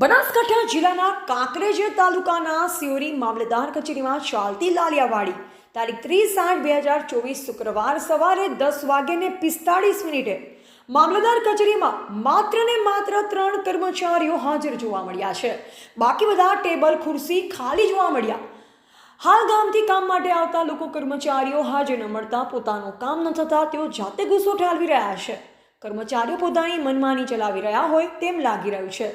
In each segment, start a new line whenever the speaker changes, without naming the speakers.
બનાસકાંઠા જિલ્લાના કાંકરેજ તાલુકાના સિયોરી મામલતદાર કચેરીમાં ચાલતી લાલિયાવાડી, તારીખ ત્રીસ આઠ બે હજાર ચોવીસ શુક્રવાર સવારે દસ વાગ્યાને પિસ્તાળીસ મિનિટે મામલતદાર કચેરીમાં માત્ર ને માત્ર ત્રણ કર્મચારીઓ હાજર જોવા મળ્યા છે. બાકી બધા ટેબલ, ખુરશી ખાલી જોવા મળ્યા. હાલ ગામથી કામ માટે આવતા લોકો કર્મચારીઓ હાજર ન મળતા પોતાનું કામ ન થતાં તેઓ જાતે ગુસ્સો ઠાલવી રહ્યા છે. કર્મચારીઓ પોતાની મનમાની ચલાવી રહ્યા હોય તેમ લાગી રહ્યું છે.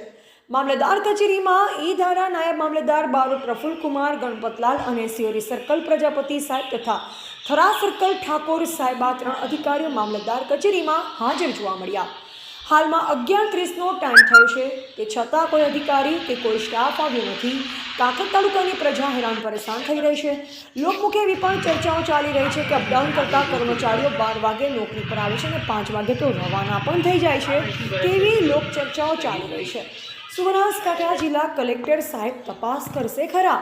મામલતદાર કચેરીમાં ઈ ધારા નાયબ મામલતદાર બારોટ પ્રફુલકુમાર, ગણપતલાલ અને સિયોરી સર્કલ પ્રજાપતિ સાહેબ તથા થરા સર્કલ ઠાકોર સાહેબ ત્રણ અધિકારીઓ મામલતદાર કચેરીમાં હાજર જોવા મળ્યા. હાલમાં અગિયાર ત્રીસનો ટાઈમ થયો છે તે છતાં કોઈ અધિકારી કે કોઈ સ્ટાફ આવ્યો નથી. કાંકર તાલુકાની પ્રજા હેરાન પરેશાન થઈ રહી છે. લોકમુખે એવી પણ ચર્ચાઓ ચાલી રહી છે કે અપડાઉન કરતા કર્મચારીઓ બાર વાગે નોકરી પર આવે છે અને પાંચ વાગે તો રવાના પણ થઈ જાય છે. તેવી લોક ચર્ચાઓ ચાલી રહી છે. સુબનાસકાંઠા જિલ્લા કલેક્ટર સાહેબ તપાસ કરશે ખરા.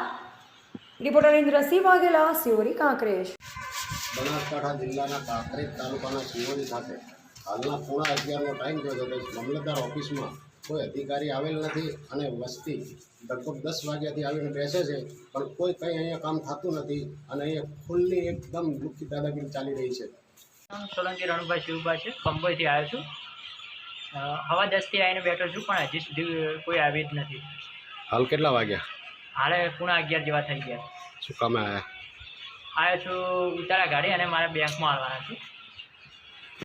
રિપોર્ટર ઇન્દ્રસિંહ વાઘેલા સિવરી કાંકરેજ.
બનાસકાંઠા જિલ્લાના કાંકરેજ તાલુકાના સિવરી ખાતે હાલના પૂણા અગિયારનો ટાઈમ થયો છે. તો મામલતદાર ઓફિસમાં કોઈ અધિકારી આવેલ નથી અને વસ્તી લગભગ દસ વાગ્યાથી આવીને બેસે છે પણ કોઈ કંઈ અહીંયા કામ થતું નથી અને અહીંયા ખુલ્લી એકદમ દુઃખી દાદાગીરી ચાલી રહી છે.
સોલંકી રણભાઈ શિવભાઈ છે. કંબોઈથી આવ્યો છું. હવા દસથી આવીને બેઠો છું પણ હજી સુધી કોઈ આવી જ નથી.
હાલ કેટલા વાગ્યા?
હાલે પૂણા અગિયાર જેવા થઈ ગયા.
શું કામે આવ્યા
આવ્યો છું ઉતારા ગાડી અને મારે બેંકમાં આવવાના છું.